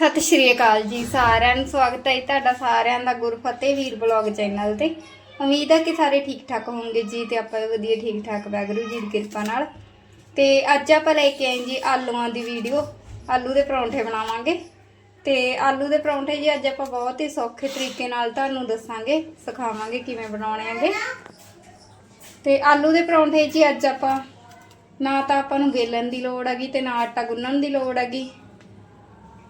ਸਤਿ ਸ਼੍ਰੀ ਅਕਾਲ ਜੀ ਸਾਰਿਆਂ ਨੂੰ, ਸਵਾਗਤ ਹੈ ਜੀ ਤੁਹਾਡਾ ਸਾਰਿਆਂ ਦਾ ਗੁਰਫਤਿਹ ਵੀਰ ਬਲੌਗ ਚੈਨਲ ਤੇ। ਉਮੀਦ ਹੈ ਕਿ ਸਾਰੇ ਠੀਕ ਠਾਕ ਹੋਵੋਗੇ ਜੀ ਤੇ ਆਪਾਂ ਵੀ ਵਧੀਆ ਠੀਕ ਠਾਕ, ਵਾਹਿਗੁਰੂ ਜੀ ਦੀ ਕਿਰਪਾ ਨਾਲ। ਤੇ ਅੱਜ ਆਪਾਂ ਲੈ ਕੇ ਆਏ ਜੀ ਆਲੂਆਂ ਦੀ ਵੀਡੀਓ, ਆਲੂ ਦੇ ਪਰੌਂਠੇ ਬਣਾਵਾਂਗੇ। ਤੇ ਆਲੂ ਦੇ ਪਰੌਂਠੇ ਜੀ ਅੱਜ ਆਪਾਂ ਬਹੁਤ ਹੀ ਸੌਖੇ ਤਰੀਕੇ ਨਾਲ ਤੁਹਾਨੂੰ ਦੱਸਾਂਗੇ, ਸਿਖਾਵਾਂਗੇ ਕਿਵੇਂ ਬਣਾਉਣੇ ਹੈਗੇ। ਤੇ ਆਲੂ ਦੇ ਪਰੌਂਠੇ ਜੀ ਅੱਜ ਆਪਾਂ, ਨਾ ਤਾਂ ਆਪਾਂ ਨੂੰ ਵੇਲਣ ਦੀ ਲੋੜ ਹੈਗੀ ਤੇ ਨਾ ਆਟਾ ਗੁੰਨਣ ਦੀ ਲੋੜ ਹੈਗੀ।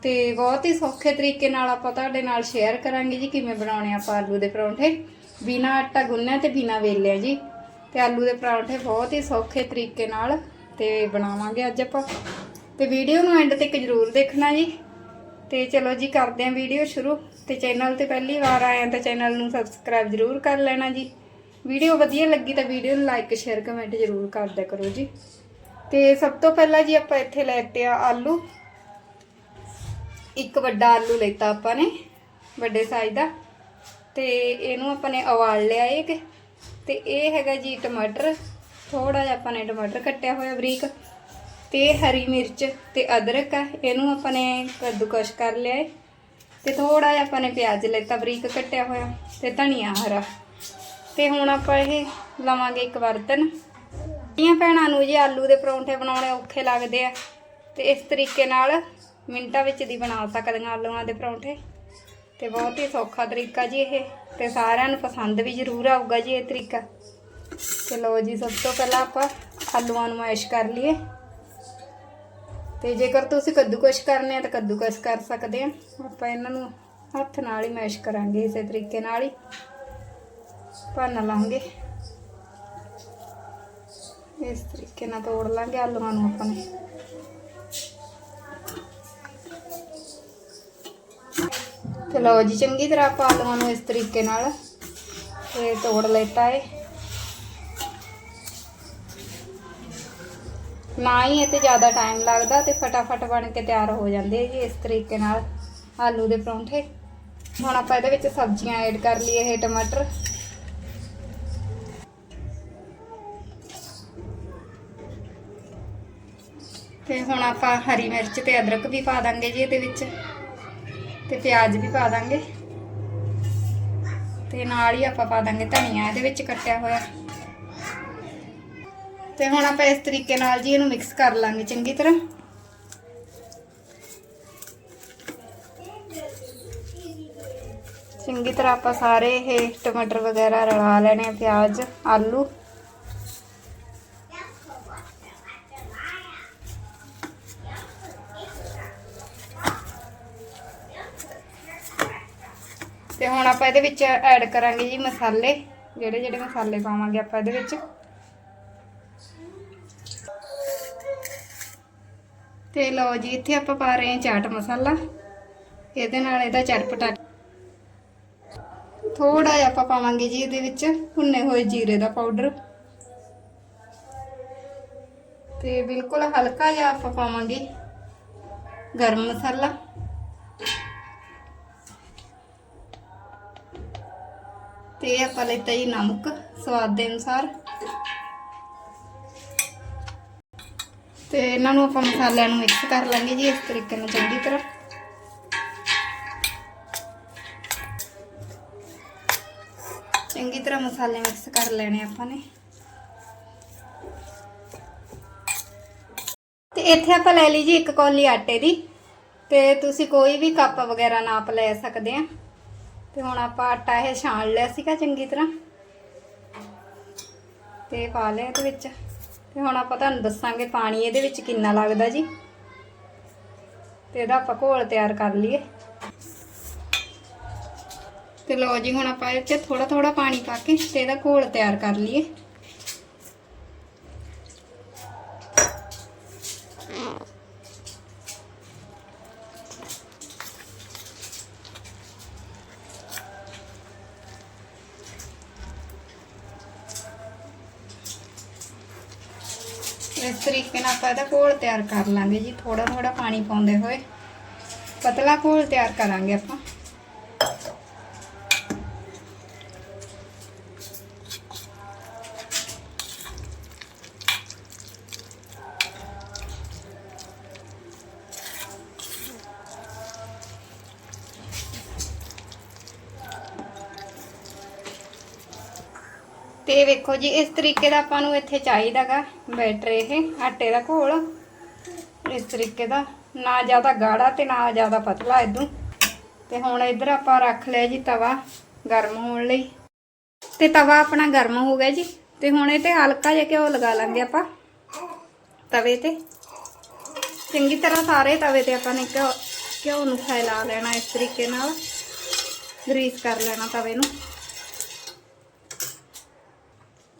ਤੇ ਬਹੁਤ ਹੀ ਸੌਖੇ ਤਰੀਕੇ ਨਾਲ ਆਪਾਂ ਤੁਹਾਡੇ ਨਾਲ ਸ਼ੇਅਰ ਕਰਾਂਗੇ ਜੀ, ਕਿਵੇਂ ਬਣਾਉਣੇ ਆਪਾਂ ਆਲੂ ਦੇ ਪਰੌਂਠੇ। ਬਿਨਾ ਆਟਾ ਗੁੰਨਿਆ ਤੇ ਬਿਨਾ ਵੇਲਿਆ ਜੀ। ਤੇ ਆਲੂ ਦੇ ਪਰੌਂਠੇ ਬਹੁਤ ਹੀ ਸੌਖੇ ਤਰੀਕੇ ਨਾਲ ਤੇ ਬਣਾਵਾਂਗੇ ਅੱਜ ਆਪਾਂ। ਤੇ ਵੀਡੀਓ ਨੂੰ ਐਂਡ ਤੱਕ ਜਰੂਰ ਦੇਖਣਾ ਜੀ। ਤੇ ਚਲੋ ਜੀ, ਕਰਦੇ ਆਂ ਵੀਡੀਓ ਸ਼ੁਰੂ। ਤੇ ਚੈਨਲ ਤੇ ਪਹਿਲੀ ਵਾਰ ਆਏ ਆ ਤਾਂ ਚੈਨਲ ਨੂੰ ਸਬਸਕ੍ਰਾਈਬ ਜਰੂਰ ਕਰ ਲੈਣਾ ਜੀ। ਵੀਡੀਓ ਵਧੀਆ ਲੱਗੀ ਤਾਂ ਵੀਡੀਓ ਨੂੰ ਲਾਈਕ ਸ਼ੇਅਰ ਕਮੈਂਟ ਜਰੂਰ ਕਰ ਕਰੋ ਜੀ। ਤੇ ਸਭ ਤੋਂ ਪਹਿਲਾਂ ਜੀ ਆਪਾਂ ਇੱਥੇ ਲੈਤੇ ਆ ਆਲੂ। ਇੱਕ ਵੱਡਾ ਆਲੂ ਲੈਤਾ ਆਪਾਂ ਨੇ, ਵੱਡੇ ਸਾਈਜ਼ ਦਾ। ਤੇ ਇਹਨੂੰ ਆਪਾਂ ਨੇ ਉਬਾਲ ਲਿਆ ਇਹ ਕਿ ਤੇ ਇਹ ਹੈਗਾ ਜੀ ਟਮਾਟਰ। ਥੋੜਾ ਜਿਹਾ ਆਪਾਂ ਨੇ ਟਮਾਟਰ ਕੱਟਿਆ ਹੋਇਆ ਬਰੀਕ। ਤੇ ਹਰੀ ਮਿਰਚ ਤੇ ਅਦਰਕ ਆ, ਇਹਨੂੰ ਆਪਾਂ ਨੇ ਕੱਦੂਕਸ਼ ਕਰ ਲਿਆ ਏ। ਤੇ ਥੋੜਾ ਜਿਹਾ ਆਪਾਂ ਨੇ ਪਿਆਜ਼ ਲੈਤਾ, ਬਰੀਕ ਕੱਟਿਆ ਹੋਇਆ। ਤੇ ਧਨੀਆ ਹਰਾ। ਤੇ ਹੁਣ ਆਪਾਂ ਇਹ ਲਵਾਂਗੇ ਇੱਕ ਬਰਤਨ। ਇਹ ਭੈਣਾਂ ਨੂੰ ਜੀ ਆਲੂ ਦੇ ਪਰੌਂਠੇ ਬਣਾਉਣੇ ਔਖੇ ਲੱਗਦੇ ਆ। ਤੇ ਇਸ ਤਰੀਕੇ ਨਾਲ ਮਿੰਟਾਂ ਵਿੱਚ ਦੀ ਬਣਾ ਸਕਦੀਆਂ ਆਲੂਆਂ ਦੇ ਪਰੌਂਠੇ। ਤੇ ਬਹੁਤ ਹੀ ਸੌਖਾ ਤਰੀਕਾ ਜੀ ਇਹ। ਤੇ ਸਾਰਿਆਂ ਨੂੰ ਪਸੰਦ ਵੀ ਜ਼ਰੂਰ ਆਊਗਾ ਜੀ ਇਹ ਤਰੀਕਾ। ਚਲੋ ਜੀ, ਸਭ ਤੋਂ ਪਹਿਲਾਂ ਆਪਾਂ ਆਲੂਆਂ ਨੂੰ ਮੈਸ਼ ਕਰ ਲਈਏ। ਤੇ ਜੇਕਰ ਤੁਸੀਂ ਕੱਦੂਕਸ਼ ਕਰਨੇ ਆ, ਤਾਂ ਕੱਦੂਕਸ਼ ਕਰ ਸਕਦੇ ਆ। ਆਪਾਂ ਇਹਨਾਂ ਨੂੰ ਹੱਥ ਨਾਲ ਹੀ ਮੈਸ਼ ਕਰਾਂਗੇ ਇਸੇ ਤਰੀਕੇ ਨਾਲ ਹੀ। ਭੰਨ ਲਾਂਗੇ। ਇਸ ਤਰੀਕੇ ਨਾਲ ਤੋੜ ਲਾਂਗੇ ਆਲੂਆਂ ਨੂੰ ਆਪਾਂ ਨੇ। ਤੇ ਲਓ ਜੀ, ਚੰਗੀ ਤਰ੍ਹਾਂ ਆਪਾਂ ਆਲੂਆਂ ਨੂੰ ਇਸ ਤਰੀਕੇ ਨਾਲ ਤੇ ਤੋੜ ਲੈਤਾ ਏ। ਨਾ ਹੀ ਇਹ ਤੇ ਜ਼ਿਆਦਾ ਟਾਈਮ ਲੱਗਦਾ ਤੇ ਫਟਾਫਟ ਬਣ ਕੇ ਤਿਆਰ ਹੋ ਜਾਂਦੇ ਜੀ ਇਸ ਤਰੀਕੇ ਨਾਲ ਆਲੂ ਦੇ ਪਰੌਂਠੇ। ਹੁਣ ਆਪਾਂ ਇਹਦੇ ਵਿੱਚ ਸਬਜ਼ੀਆਂ ਐਡ ਕਰ ਲਈਏ, ਇਹ ਟਮਾਟਰ। ਤੇ ਹੁਣ ਆਪਾਂ ਹਰੀ ਮਿਰਚ ਤੇ ਅਦਰਕ ਵੀ ਪਾ ਦਾਂਗੇ ਜੀ ਇਹਦੇ ਵਿੱਚ। ਤੇ ਪਿਆਜ਼ ਵੀ ਪਾ ਦਾਂਗੇ। ਤੇ ਨਾਲ ਹੀ ਆਪਾਂ ਪਾ ਦਾਂਗੇ ਧਨੀਆ, ਇਹਦੇ ਵਿੱਚ ਕੱਟਿਆ ਹੋਇਆ। ਤੇ ਹੁਣ ਆਪਾਂ ਇਸ ਤਰੀਕੇ ਨਾਲ ਜੀ ਇਹਨੂੰ ਮਿਕਸ ਕਰ ਲਾਂਗੇ ਚੰਗੀ ਤਰ੍ਹਾਂ। ਚੰਗੀ ਤਰ੍ਹਾਂ ਆਪਾਂ ਸਾਰੇ ਇਹ ਟਮਾਟਰ ਵਗੈਰਾ ਰਲਾ ਲੈਣੇ ਆ, ਪਿਆਜ਼, ਆਲੂ ਤੇ ਹੁਣ ਆਪਾਂ ਇਹਦੇ ਵਿੱਚ ਐਡ ਕਰਾਂਗੇ ਜੀ ਮਸਾਲੇ, ਜਿਹੜੇ ਜਿਹੜੇ ਮਸਾਲੇ ਪਾਵਾਂਗੇ ਆਪਾਂ ਇਹਦੇ ਵਿੱਚ। ਤੇ ਲਓ ਜੀ, ਇੱਥੇ ਆਪਾਂ ਪਾ ਰਹੇ ਹਾਂ ਚਾਟ ਮਸਾਲਾ। ਇਹਦੇ ਨਾਲ ਇਹਦਾ ਚਟਪਟਾ। ਥੋੜਾ ਜਿਹਾ ਆਪਾਂ ਪਾਵਾਂਗੇ ਜੀ ਇਹਦੇ ਵਿੱਚ ਭੁੰਨੇ ਹੋਏ ਜੀਰੇ ਦਾ ਪਾਊਡਰ ਤੇ ਬਿਲਕੁਲ ਹਲਕਾ ਜਿਹਾ ਆਪਾਂ ਪਾਵਾਂਗੇ ਗਰਮ ਮਸਾਲਾ। ਤੇ ਆਪਾਂ ਲੈਤਾ ਜੀ ਨਮਕ, ਸਵਾਦ ਦੇ ਅਨੁਸਾਰ। ਤੇ ਇਹਨਾਂ ਨੂੰ ਆਪਾਂ ਮਸਾਲਿਆਂ ਨੂੰ ਮਿਕਸ ਕਰ ਲਾਂਗੇ ਜੀ, ਇਸ ਤਰੀਕੇ ਨਾਲ ਚੰਗੀ ਤਰ੍ਹਾਂ। ਚੰਗੀ ਤਰ੍ਹਾਂ ਮਸਾਲੇ ਮਿਕਸ ਕਰ ਲੈਣੇ ਆਪਾਂ ਨੇ। ਤੇ ਇੱਥੇ ਆਪਾਂ ਲੈ ਲਈ ਜੀ ਇੱਕ ਕੌਲੀ ਆਟੇ ਦੀ। ਤੇ ਤੁਸੀਂ ਕੋਈ ਵੀ ਕੱਪ ਵਗੈਰਾ ਨਾਪ ਲੈ ਸਕਦੇ ਆ। ਤੇ ਹੁਣ ਆਪਾਂ ਆਟਾ ਇਹ ਛਾਣ ਲਿਆ ਸੀਗਾ ਚੰਗੀ ਤਰ੍ਹਾਂ। ਤੇ ਪਾ ਲਿਆ ਇਹਦੇ ਵਿੱਚ। ਤੇ ਹੁਣ ਆਪਾਂ ਤੁਹਾਨੂੰ ਦੱਸਾਂਗੇ ਪਾਣੀ ਇਹਦੇ ਵਿੱਚ ਕਿੰਨਾ ਲੱਗਦਾ ਜੀ। ਤੇ ਇਹਦਾ ਆਪਾਂ ਘੋਲ ਤਿਆਰ ਕਰ ਲਈਏ। ਤੇ ਲਓ ਜੀ ਹੁਣ ਆਪਾਂ ਇਹ 'ਚ ਥੋੜਾ ਥੋੜਾ ਪਾਣੀ ਪਾ ਕੇ ਤੇ ਇਹਦਾ ਘੋਲ ਤਿਆਰ ਕਰ ਲਈਏ। ਇਸ ਤਰੀਕੇ ਨਾਲ ਆਪਾਂ ਇਹਦਾ ਘੋਲ ਤਿਆਰ ਕਰ ਲਾਂਗੇ ਜੀ ਥੋੜਾ ਥੋੜਾ ਪਾਣੀ ਪਾਉਂਦੇ ਹੋਏ। ਪਤਲਾ ਘੋਲ ਤਿਆਰ ਕਰਾਂਗੇ ਆਪਾਂ। ਤੇ ਵੇਖੋ ਜੀ, ਇਸ ਤਰੀਕੇ ਦਾ ਆਪਾਂ ਨੂੰ ਇੱਥੇ ਚਾਹੀਦਾਗਾ ਬੈਟਰ ਇਹ, ਆਟੇ ਦਾ ਘੋਲ। ਇਸ ਤਰੀਕੇ ਦਾ, ਨਾ ਜ਼ਿਆਦਾ ਗਾੜਾ ਤੇ ਨਾ ਜ਼ਿਆਦਾ ਪਤਲਾ ਇਦੋਂ ਤੇ ਹੁਣ ਇੱਧਰ ਆਪਾਂ ਰੱਖ ਲਿਆ ਜੀ ਤਵਾ, ਗਰਮ ਹੋਣ ਲਈ। ਤੇ ਤਵਾ ਆਪਣਾ ਗਰਮ ਹੋ ਗਿਆ ਜੀ। ਤੇ ਹੁਣ ਇਹ ਤੇ ਹਲਕਾ ਜਿਹਾ ਘਿਓ ਲਗਾ ਲਾਂਗੇ ਆਪਾਂ, ਤਵੇ ਤੇ। ਚੰਗੀ ਤਰ੍ਹਾਂ ਸਾਰੇ ਤਵੇ ਤੇ ਆਪਾਂ ਨੇ ਘਿਓ ਘਿਓ ਨੂੰ ਫੈਲਾ ਲੈਣਾ ਇਸ ਤਰੀਕੇ ਨਾਲ। ਗਰੀਸ ਕਰ ਲੈਣਾ ਤਵੇ ਨੂੰ।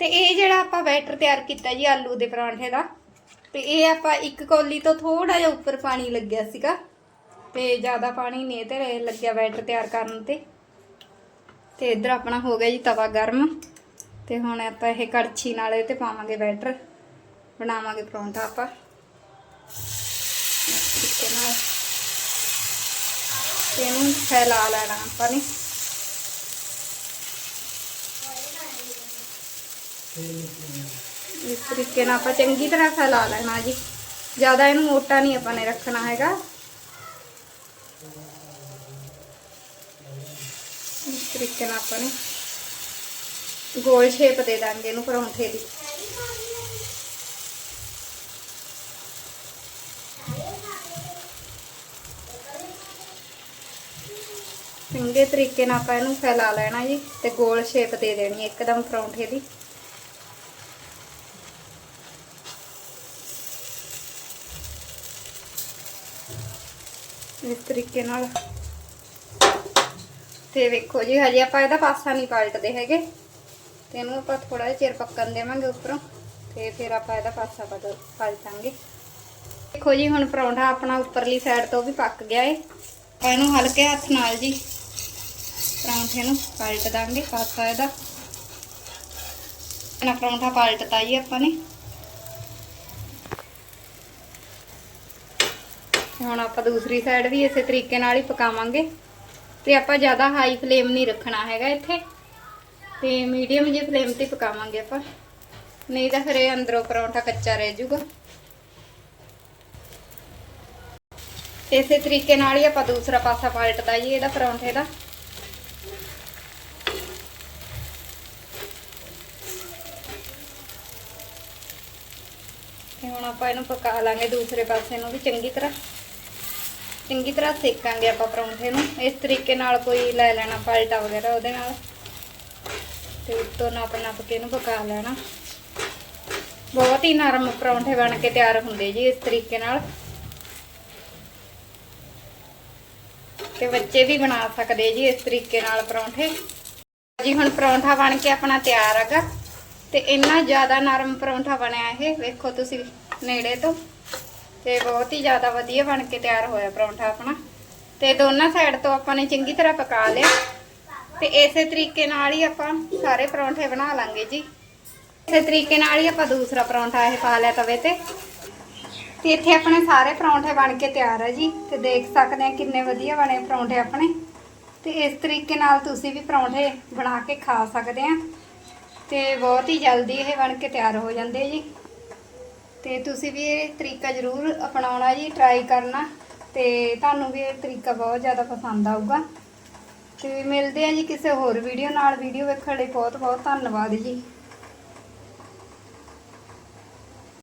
ਤੇ ਇਹ ਜਿਹੜਾ ਆਪਾਂ ਬੈਟਰ ਤਿਆਰ ਕੀਤਾ ਜੀ ਆਲੂ ਦੇ ਪਰਾਂਠੇ ਦਾ, ਤੇ ਇਹ ਆਪਾਂ ਇੱਕ ਕੌਲੀ ਤੋਂ ਥੋੜਾ ਜਿਹਾ ਉੱਪਰ ਪਾਣੀ ਲੱਗਿਆ ਸੀਗਾ, ਤੇ ਜ਼ਿਆਦਾ ਪਾਣੀ ਨਹੀਂ ਤੇ ਲੱਗਿਆ ਬੈਟਰ ਤਿਆਰ ਕਰਨ ਤੇ। ਤੇ ਇੱਧਰ ਆਪਣਾ ਹੋ ਗਿਆ ਜੀ ਤਵਾ ਗਰਮ, ਤੇ ਹੁਣ ਆਪਾਂ ਇਹ ਕੜਛੀ ਨਾਲ ਇਹ ਤੇ ਪਾਵਾਂਗੇ ਬੈਟਰ, ਬਣਾਵਾਂਗੇ ਪਰੌਂਠਾ ਆਪਾਂ। ਇਸ ਤਰੀਕੇ ਨਾਲ ਇਹਨੂੰ ਫੈਲਾ ਲੈਣਾ ਆਪਾਂ ਨੇ। ਇਸ ਤਰੀਕੇ ਨਾਲ ਆਪਾਂ ਚੰਗੀ ਤਰ੍ਹਾਂ ਫੈਲਾ ਲੈਣਾ ਜੀ। ਜ਼ਿਆਦਾ ਇਹਨੂੰ ਮੋਟਾ ਨਹੀਂ ਆਪਾਂ ਨੇ ਰੱਖਣਾ ਹੈਗਾ। ਇਸ ਤਰੀਕੇ ਨਾਲ ਆਪਾਂ ਨੇ ਗੋਲ ਸ਼ੇਪ ਦੇ ਦਾਂਗੇ ਇਹਨੂੰ ਪਰੌਂਠੇ ਦੀ। ਚੰਗੇ ਤਰੀਕੇ ਨਾਲ ਆਪਾਂ ਇਹਨੂੰ ਫੈਲਾ ਲੈਣਾ ਜੀ ਤੇ ਗੋਲ ਸ਼ੇਪ ਦੇ ਦੇਣੀ ਹੈ ਇੱਕਦਮ ਪਰੌਂਠੇ ਦੀ। ਇਸ ਤਰੀਕੇ ਨਾਲ। ਤੇ ਵੇਖੋ ਜੀ, ਹਜੇ ਆਪਾਂ ਇਹਦਾ ਪਾਸਾ ਨਹੀਂ ਪਲਟਦੇ ਹੈਗੇ। ਤੇ ਇਹਨੂੰ ਆਪਾਂ ਥੋੜਾ ਜਿਹਾ ਚਿਰ ਪੱਕਣ ਦੇਵਾਂਗੇ ਉੱਪਰੋਂ। ਤੇ ਫਿਰ ਆਪਾਂ ਇਹਦਾ ਪਾਸਾ ਬਦਲ ਪਲਟਾਂਗੇ। ਦੇਖੋ ਜੀ, ਹੁਣ ਪਰੌਂਠਾ ਆਪਣਾ ਉੱਪਰਲੀ ਸਾਈਡ ਤੋਂ ਵੀ ਪੱਕ ਗਿਆ ਏ। ਇਹਨੂੰ ਹਲਕੇ ਹੱਥ ਨਾਲ ਜੀ ਪਰੌਂਠੇ ਨੂੰ ਪਲਟ ਦਾਂਗੇ, ਪਾਸਾ ਇਹਦਾ। ਨਾ ਪਰੌਂਠਾ ਪਲਟਤਾ ਜੀ ਆਪਾਂ ਨੇ। ਹੁਣ ਆਪਾਂ ਦੂਸਰੀ ਸਾਈਡ ਵੀ ਇਸੇ ਤਰੀਕੇ ਨਾਲ ਹੀ ਪਕਾਵਾਂਗੇ। ਤੇ ਆਪਾਂ ਜ਼ਿਆਦਾ ਹਾਈ ਫਲੇਮ ਨਹੀਂ ਰੱਖਣਾ ਹੈਗਾ ਇੱਥੇ। ਤੇ ਮੀਡੀਅਮ ਜਿਹੀ ਫਲੇਮ ਤੇ ਪਕਾਵਾਂਗੇ ਆਪਾਂ। ਨਹੀਂ ਤਾਂ ਫਿਰ ਇਹ ਅੰਦਰੋਂ ਪਰੌਂਠਾ ਕੱਚਾ ਰਹਿ ਜਾਊਗਾ। ਇਸੇ ਤਰੀਕੇ ਨਾਲ ਹੀ ਆਪਾਂ ਦੂਸਰਾ ਪਾਸਾ ਪਲਟਦਾ ਜੀ ਇਹਦਾ ਪਰੌਂਠੇ ਦਾ। ਤੇ ਹੁਣ ਆਪਾਂ ਇਹਨੂੰ ਪਕਾ ਲਾਂਗੇ ਦੂਸਰੇ ਪਾਸੇ ਨੂੰ ਵੀ ਚੰਗੀ ਤਰ੍ਹਾਂ। ਚੰਗੀ ਤਰ੍ਹਾਂ ਸੇਕਾਂਗੇ ਆਪਾਂ ਪਰੌਂਠੇ ਨੂੰ। ਇਸ ਤਰੀਕੇ ਨਾਲ ਕੋਈ ਲੈ ਲੈਣਾ ਪਲਟਾ ਵਗੈਰਾ ਉਹਦੇ ਨਾਲ। ਤੇ ਉੱਤੋਂ ਨੱਪ ਨੱਪ ਕੇ ਇਹਨੂੰ ਪਕਾ ਲੈਣਾ। ਬਹੁਤ ਹੀ ਨਰਮ ਪਰੌਂਠੇ ਬਣ ਕੇ ਤਿਆਰ ਹੁੰਦੇ ਜੀ ਇਸ ਤਰੀਕੇ ਨਾਲ। ਤੇ ਬੱਚੇ ਵੀ ਬਣਾ ਸਕਦੇ ਜੀ ਇਸ ਤਰੀਕੇ ਨਾਲ ਪਰੌਂਠੇ। ਜੀ ਹੁਣ ਪਰੌਂਠਾ ਬਣ ਕੇ ਆਪਣਾ ਤਿਆਰ ਹੈਗਾ। ਤੇ ਇੰਨਾ ਜ਼ਿਆਦਾ ਨਰਮ ਪਰੌਂਠਾ ਬਣਿਆ ਇਹ, ਵੇਖੋ ਤੁਸੀਂ ਨੇੜੇ ਤੋਂ। ਤੇ ਬਹੁਤ ਹੀ ਜ਼ਿਆਦਾ ਵਧੀਆ ਬਣ ਕੇ ਤਿਆਰ ਹੋਇਆ ਪਰੌਂਠਾ ਆਪਣਾ। ਤੇ ਦੋਨਾਂ ਸਾਈਡ ਤੋਂ ਆਪਾਂ ਨੇ ਚੰਗੀ ਤਰ੍ਹਾਂ ਪਕਾ ਲਿਆ। ਤੇ ਇਸੇ ਤਰੀਕੇ ਨਾਲ ਹੀ ਆਪਾਂ ਸਾਰੇ ਪਰੌਂਠੇ ਬਣਾ ਲਾਂਗੇ ਜੀ। ਇਸੇ ਤਰੀਕੇ ਨਾਲ ਹੀ ਆਪਾਂ ਦੂਸਰਾ ਪਰੌਂਠਾ ਇਹ ਪਾ ਲਿਆ ਤਵੇ ਤੇ। ਤੇ ਇੱਥੇ ਆਪਣੇ ਸਾਰੇ ਪਰੌਂਠੇ ਬਣ ਕੇ ਤਿਆਰ ਹੈ ਜੀ। ਤੇ ਦੇਖ ਸਕਦੇ ਆ ਕਿੰਨੇ ਵਧੀਆ ਬਣੇ ਪਰੌਂਠੇ ਆਪਣੇ। ਤੇ ਇਸ ਤਰੀਕੇ ਨਾਲ ਤੁਸੀਂ ਵੀ ਪਰੌਂਠੇ ਬਣਾ ਕੇ ਖਾ ਸਕਦੇ ਆ। ਤੇ ਬਹੁਤ ਹੀ ਜਲਦੀ ਇਹ ਬਣ ਕੇ ਤਿਆਰ ਹੋ ਜਾਂਦੇ ਜੀ। ਤੇ ਤੁਸੀਂ ਵੀ ਇਹ ਤਰੀਕਾ ਜ਼ਰੂਰ ਅਪਣਾਉਣਾ ਜੀ ਟਰਾਈ ਕਰਨਾ ਤੇ ਤੁਹਾਨੂੰ ਵੀ ਇਹ ਤਰੀਕਾ ਬਹੁਤ ਜ਼ਿਆਦਾ ਪਸੰਦ ਆਊਗਾ। ਤੇ ਮਿਲਦੇ ਆ ਜੀ ਕਿਸੇ ਹੋਰ ਵੀਡੀਓ ਨਾਲ ਵੀਡੀਓ ਵੇਖਣ ਲਈ ਬਹੁਤ ਬਹੁਤ ਧੰਨਵਾਦ ਜੀ।